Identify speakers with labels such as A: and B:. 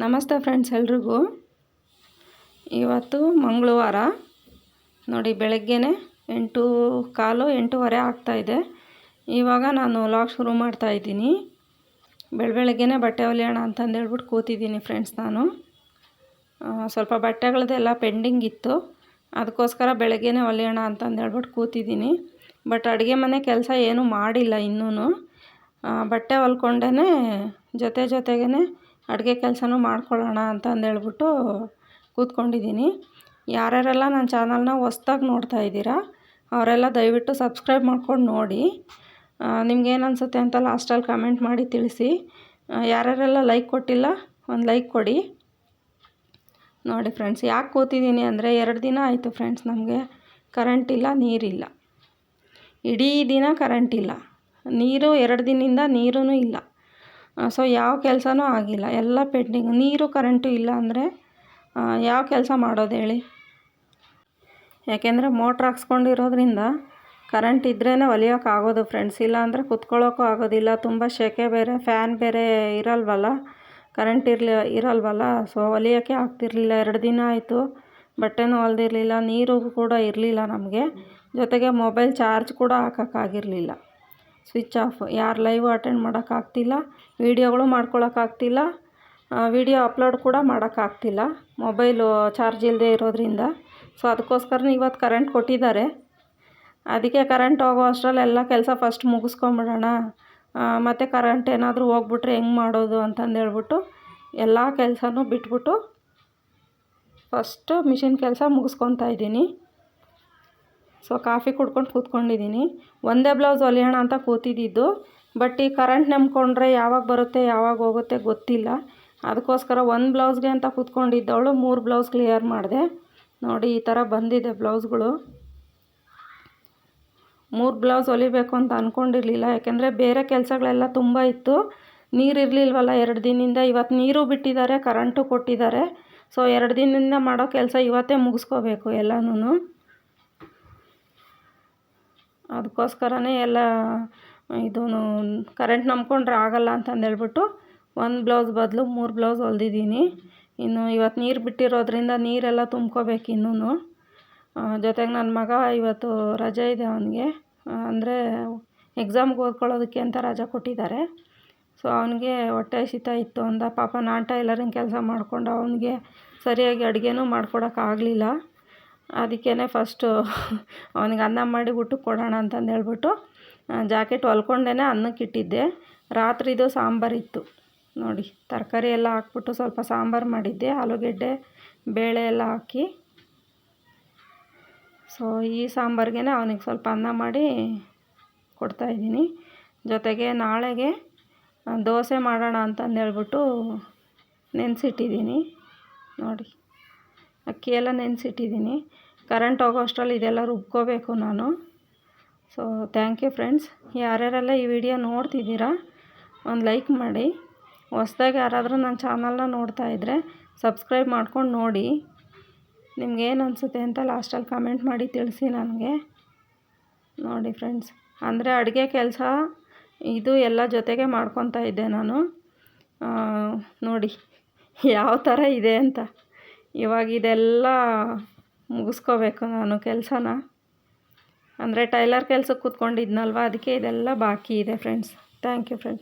A: ನಮಸ್ತೆ ಫ್ರೆಂಡ್ಸ್ ಎಲ್ರಿಗೂ. ಇವತ್ತು ಮಂಗಳವಾರ. ನೋಡಿ, ಬೆಳಗ್ಗೆನೆ ಎಂಟು ಕಾಲು ಎಂಟೂವರೆ ಆಗ್ತಾಯಿದೆ ಇವಾಗ ನಾನು ಲಾಗ್ ಶುರು ಮಾಡ್ತಾಯಿದ್ದೀನಿ ಬೆಳ, ಬೆಳಗ್ಗೆನೆ ಬಟ್ಟೆ ಹೊಲಿಯೋಣ ಅಂತಂದೇಳ್ಬಿಟ್ಟು ಕೂತಿದ್ದೀನಿ ಫ್ರೆಂಡ್ಸ್ ನಾನು. ಸ್ವಲ್ಪ ಬಟ್ಟೆಗಳದೆಲ್ಲ ಪೆಂಡಿಂಗ್ ಇತ್ತು. ಅದಕ್ಕೋಸ್ಕರ ಬೆಳಗ್ಗೆನೆ ಹೊಲಿಯೋಣ ಅಂತಂದೇಳ್ಬಿಟ್ಟು ಕೂತಿದ್ದೀನಿ. ಬಟ್ ಅಡುಗೆ ಮನೆ ಕೆಲಸ ಏನೂ ಮಾಡಿಲ್ಲ ಇನ್ನೂ ಬಟ್ಟೆ ಹೊಲ್ಕೊಂಡೇ ಜೊತೆ ಜೊತೆಗೇ ಅಡುಗೆ ಕೆಲಸನೂ ಮಾಡ್ಕೊಳ್ಳೋಣ ಅಂತ ಅಂದೇಳ್ಬಿಟ್ಟು ಕೂತ್ಕೊಂಡಿದ್ದೀನಿ. ಯಾರ್ಯಾರೆಲ್ಲ ನನ್ನ ಚಾನಲ್ನ ಹೊಸ್ದಾಗಿ ನೋಡ್ತಾ ಇದ್ದೀರಾ, ಅವರೆಲ್ಲ ದಯವಿಟ್ಟು ಸಬ್ಸ್ಕ್ರೈಬ್ ಮಾಡ್ಕೊಂಡು ನೋಡಿ. ನಿಮ್ಗೇನು ಅನಿಸುತ್ತೆ ಅಂತ ಲಾಸ್ಟಲ್ಲಿ ಕಮೆಂಟ್ ಮಾಡಿ ತಿಳಿಸಿ. ಯಾರ್ಯಾರೆಲ್ಲ ಲೈಕ್ ಕೊಟ್ಟಿಲ್ಲ, ಒಂದು ಲೈಕ್ ಕೊಡಿ. ನೋಡಿ ಫ್ರೆಂಡ್ಸ್, ಯಾಕೆ ಕೂತಿದ್ದೀನಿ ಅಂದರೆ ಎರಡು ದಿನ ಆಯಿತು ಫ್ರೆಂಡ್ಸ್ ನಮಗೆ ಕರೆಂಟ್ ಇಲ್ಲ, ನೀರಿಲ್ಲ. ಇಡೀ ದಿನ ಕರೆಂಟ್ ಇಲ್ಲ. ನೀರು ಎರಡು ದಿನದಿಂದ ನೀರೂ ಇಲ್ಲ. ಸೊ ಯಾವ ಕೆಲಸನೂ ಆಗಿಲ್ಲ. ಎಲ್ಲ ಪೆಂಡಿಂಗ್, ನೀರು ಕರೆಂಟು ಇಲ್ಲ ಅಂದರೆ ಯಾವ ಕೆಲಸ ಮಾಡೋದು ಹೇಳಿ? ಯಾಕೆಂದರೆ ಮೋಟ್ರ್ ಹಾಕ್ಸ್ಕೊಂಡಿರೋದ್ರಿಂದ ಕರೆಂಟ್ ಇದ್ರೇ ಹೊಲಿಯೋಕ್ಕಾಗೋದು ಫ್ರೆಂಡ್ಸ್ ಇಲ್ಲ ಅಂದರೆ ಕುತ್ಕೊಳ್ಳೋಕ್ಕೂ ಆಗೋದಿಲ್ಲ. ತುಂಬ ಸೆಕೆ ಬೇರೆ ಫ್ಯಾನ್ ಬೇರೆ ಇರಲ್ವಲ್ಲ? ಕರೆಂಟ್ ಇರಲಿ, ಇರಲ್ವಲ್ಲ? ಸೊ ಹೊಲಿಯೋಕ್ಕೆ ಆಗ್ತಿರಲಿಲ್ಲ. ಎರಡು ದಿನ ಆಯಿತು, ಬಟ್ಟೆನೂ ಹೊಲ್ದಿರಲಿಲ್ಲ ನೀರು ಕೂಡ ಇರಲಿಲ್ಲ ನಮಗೆ. ಜೊತೆಗೆ ಮೊಬೈಲ್ ಚಾರ್ಜ್ ಕೂಡ ಹಾಕೋಕ್ಕಾಗಿರಲಿಲ್ಲ ಸ್ವಿಚ್ ಆಫ್ ಯಾರು ಲೈವ್ ಅಟೆಂಡ್ ಮಾಡೋಕ್ಕಾಗ್ತಿಲ್ಲ, ವೀಡಿಯೋಗಳು ಮಾಡ್ಕೊಳ್ಳೋಕ್ಕಾಗ್ತಿಲ್ಲ ವೀಡಿಯೋ ಅಪ್ಲೋಡ್ ಕೂಡ ಮಾಡೋಕ್ಕಾಗ್ತಿಲ್ಲ ಮೊಬೈಲು ಚಾರ್ಜ್ ಇಲ್ಲದೆ ಇರೋದ್ರಿಂದ. ಸೊ ಅದಕ್ಕೋಸ್ಕರನೇ ಇವತ್ತು ಕರೆಂಟ್ ಕೊಟ್ಟಿದ್ದಾರೆ. ಅದಕ್ಕೆ ಕರೆಂಟ್ ಹೋಗೋ ಅಷ್ಟರಲ್ಲೆಲ್ಲ ಕೆಲಸ ಫಸ್ಟ್ ಮುಗಿಸ್ಕೊಂಬಿಡೋಣ. ಮತ್ತು ಕರೆಂಟ್ ಏನಾದರೂ ಹೋಗ್ಬಿಟ್ರೆ ಹೆಂಗೆ ಮಾಡೋದು ಅಂತಂದೇಳ್ಬಿಟ್ಟು ಎಲ್ಲ ಕೆಲಸನೂ ಬಿಟ್ಬಿಟ್ಟು ಫಸ್ಟು ಮಿಷಿನ್ ಕೆಲಸ ಮುಗಿಸ್ಕೊತಾ ಇದ್ದೀನಿ. ಸೊ ಕಾಫಿ ಕುಡ್ಕೊಂಡು ಕೂತ್ಕೊಂಡಿದ್ದೀನಿ ಒಂದೇ ಬ್ಲೌಸ್ ಹೊಲಿಯೋಣ ಅಂತ ಕೂತಿದ್ದಿದ್ದು ಬಟ್ ಈ ಕರೆಂಟ್ ನಂಬ್ಕೊಂಡ್ರೆ ಯಾವಾಗ ಬರುತ್ತೆ, ಯಾವಾಗ ಹೋಗುತ್ತೆ ಗೊತ್ತಿಲ್ಲ. ಅದಕ್ಕೋಸ್ಕರ ಒಂದು ಬ್ಲೌಸ್ಗೆ ಅಂತ ಕೂತ್ಕೊಂಡಿದ್ದವಳು, ಮೂರು ಬ್ಲೌಸ್ ಕ್ಲಿಯರ್ ಮಾಡಿದೆ. ನೋಡಿ, ಈ ಥರ ಬಂದಿದೆ ಬ್ಲೌಸ್ಗಳು ಮೂರು ಬ್ಲೌಸ್ ಹೊಲಿಬೇಕು ಅಂತ ಅಂದ್ಕೊಂಡಿರಲಿಲ್ಲ ಯಾಕೆಂದರೆ ಬೇರೆ ಕೆಲಸಗಳೆಲ್ಲ ತುಂಬ ಇತ್ತು. ನೀರು ಇರಲಿಲ್ವಲ್ಲ, ಎರಡು ದಿನದಿಂದ ಇವತ್ತು ನೀರು ಬಿಟ್ಟಿದ್ದಾರೆ ಕರೆಂಟು ಕೊಟ್ಟಿದ್ದಾರೆ. ಸೊ ಎರಡು ದಿನದಿಂದ ಮಾಡೋ ಕೆಲಸ ಇವತ್ತೇ ಮುಗಿಸ್ಕೋಬೇಕು ಎಲ್ಲನೂ ಅದಕ್ಕೋಸ್ಕರನೇ ಎಲ್ಲ ಇದೂ ಕರೆಂಟ್ ನಂಬ್ಕೊಂಡ್ರೆ ಆಗೋಲ್ಲ ಅಂತಂದೇಳ್ಬಿಟ್ಟು ಒಂದು ಬ್ಲೌಸ್ ಬದಲು ಮೂರು ಬ್ಲೌಸ್ ಹೊಲ್ದಿದ್ದೀನಿ. ಇನ್ನು ಇವತ್ತು ನೀರು ಬಿಟ್ಟಿರೋದ್ರಿಂದ ನೀರೆಲ್ಲ ತುಂಬ್ಕೋಬೇಕು ಇನ್ನೂ ಜೊತೆಗೆ ನನ್ನ ಮಗ ಇವತ್ತು ರಜೆ ಇದೆ ಅವನಿಗೆ. ಅಂದರೆ ಎಕ್ಸಾಮ್ಗೆ ಓದ್ಕೊಳ್ಳೋದಕ್ಕೆ ಅಂತ ರಜೆ ಕೊಟ್ಟಿದ್ದಾರೆ. ಸೊ ಅವನಿಗೆ ಹೊಟ್ಟೆ ಹಸಿತ ಇತ್ತು ಅಂದ. ಪಾಪ ನಾನು ಟೈಲರಿಂಗ್ ಕೆಲಸ ಮಾಡಿಕೊಂಡು ಅವನಿಗೆ ಸರಿಯಾಗಿ ಅಡುಗೆನೂ ಮಾಡ್ಕೊಡೋಕ್ಕಾಗಲಿಲ್ಲ ಅದಕ್ಕೇ ಫಸ್ಟು ಅವನಿಗೆ ಅನ್ನ ಮಾಡಿ ಊಟಕ್ಕೆ ಕೊಡೋಣ ಅಂತಂದು ಹೇಳ್ಬಿಟ್ಟು ಜಾಕೆಟ್ ಹೊಲ್ಕೊಂಡೇ ಅನ್ನಕ್ಕೆ ಇಟ್ಟಿದ್ದೆ. ರಾತ್ರಿದು ಸಾಂಬಾರಿತ್ತು ನೋಡಿ, ತರಕಾರಿ ಎಲ್ಲ ಹಾಕ್ಬಿಟ್ಟು ಸ್ವಲ್ಪ ಸಾಂಬಾರು ಮಾಡಿದ್ದೆ. ಆಲೂಗೆಡ್ಡೆ, ಬೇಳೆ ಎಲ್ಲ ಹಾಕಿ. ಸೊ ಈ ಸಾಂಬಾರಿಗೆ ಅವನಿಗೆ ಸ್ವಲ್ಪ ಅನ್ನ ಮಾಡಿ ಕೊಡ್ತಾಯಿದ್ದೀನಿ ಜೊತೆಗೆ ನಾಳೆಗೆ ದೋಸೆ ಮಾಡೋಣ ಅಂತಂದು ಹೇಳ್ಬಿಟ್ಟು ನೆನೆಸಿಟ್ಟಿದ್ದೀನಿ. ನೋಡಿ. ಅಕ್ಕಿ ಎಲ್ಲ ನೆನೆಸಿಟ್ಟಿದ್ದೀನಿ. ಕರೆಂಟ್ ಹೋಗೋ ಅಷ್ಟರಲ್ಲಿ ಇದೆಲ್ಲ ರುಬ್ಕೋಬೇಕು ನಾನು. ಸೊ ಥ್ಯಾಂಕ್ ಯು ಫ್ರೆಂಡ್ಸ್ ಯಾರ್ಯಾರೆಲ್ಲ ಈ ವಿಡಿಯೋ ನೋಡ್ತಿದ್ದೀರಾ, ಒಂದು ಲೈಕ್ ಮಾಡಿ. ಹೊಸ್ದಾಗಿ ಯಾರಾದರೂ ನನ್ನ ಚಾನಲ್ನ ನೋಡ್ತಾ ಇದ್ದರೆ ಸಬ್ಸ್ಕ್ರೈಬ್ ಮಾಡ್ಕೊಂಡು ನೋಡಿ. ನಿಮ್ಗೇನು ಅನಿಸುತ್ತೆ ಅಂತ ಲಾಸ್ಟಲ್ಲಿ ಕಮೆಂಟ್ ಮಾಡಿ ತಿಳಿಸಿ ನನಗೆ. ನೋಡಿ ಫ್ರೆಂಡ್ಸ್ ಅಂದರೆ ಅಡುಗೆ ಕೆಲಸ ಇದು ಎಲ್ಲ ಜೊತೆಗೆ ಮಾಡ್ಕೊತಾ ಇದ್ದೆ ನಾನು. ನೋಡಿ, ಯಾವ ಥರ ಇದೆ ಅಂತ. ಇವಾಗ ಇದೆಲ್ಲ ಮುಗಿಸ್ಕೋಬೇಕು ನಾನು ಕೆಲಸನ. ಅಂದರೆ ಟೈಲರ್ ಕೆಲ್ಸಕ್ಕೆ ಕೂತ್ಕೊಂಡಿದ್ನಲ್ವ? ಅದಕ್ಕೆ ಇದೆಲ್ಲ ಬಾಕಿ ಇದೆ ಫ್ರೆಂಡ್ಸ್ ಥ್ಯಾಂಕ್ ಯು ಫ್ರೆಂಡ್ಸ್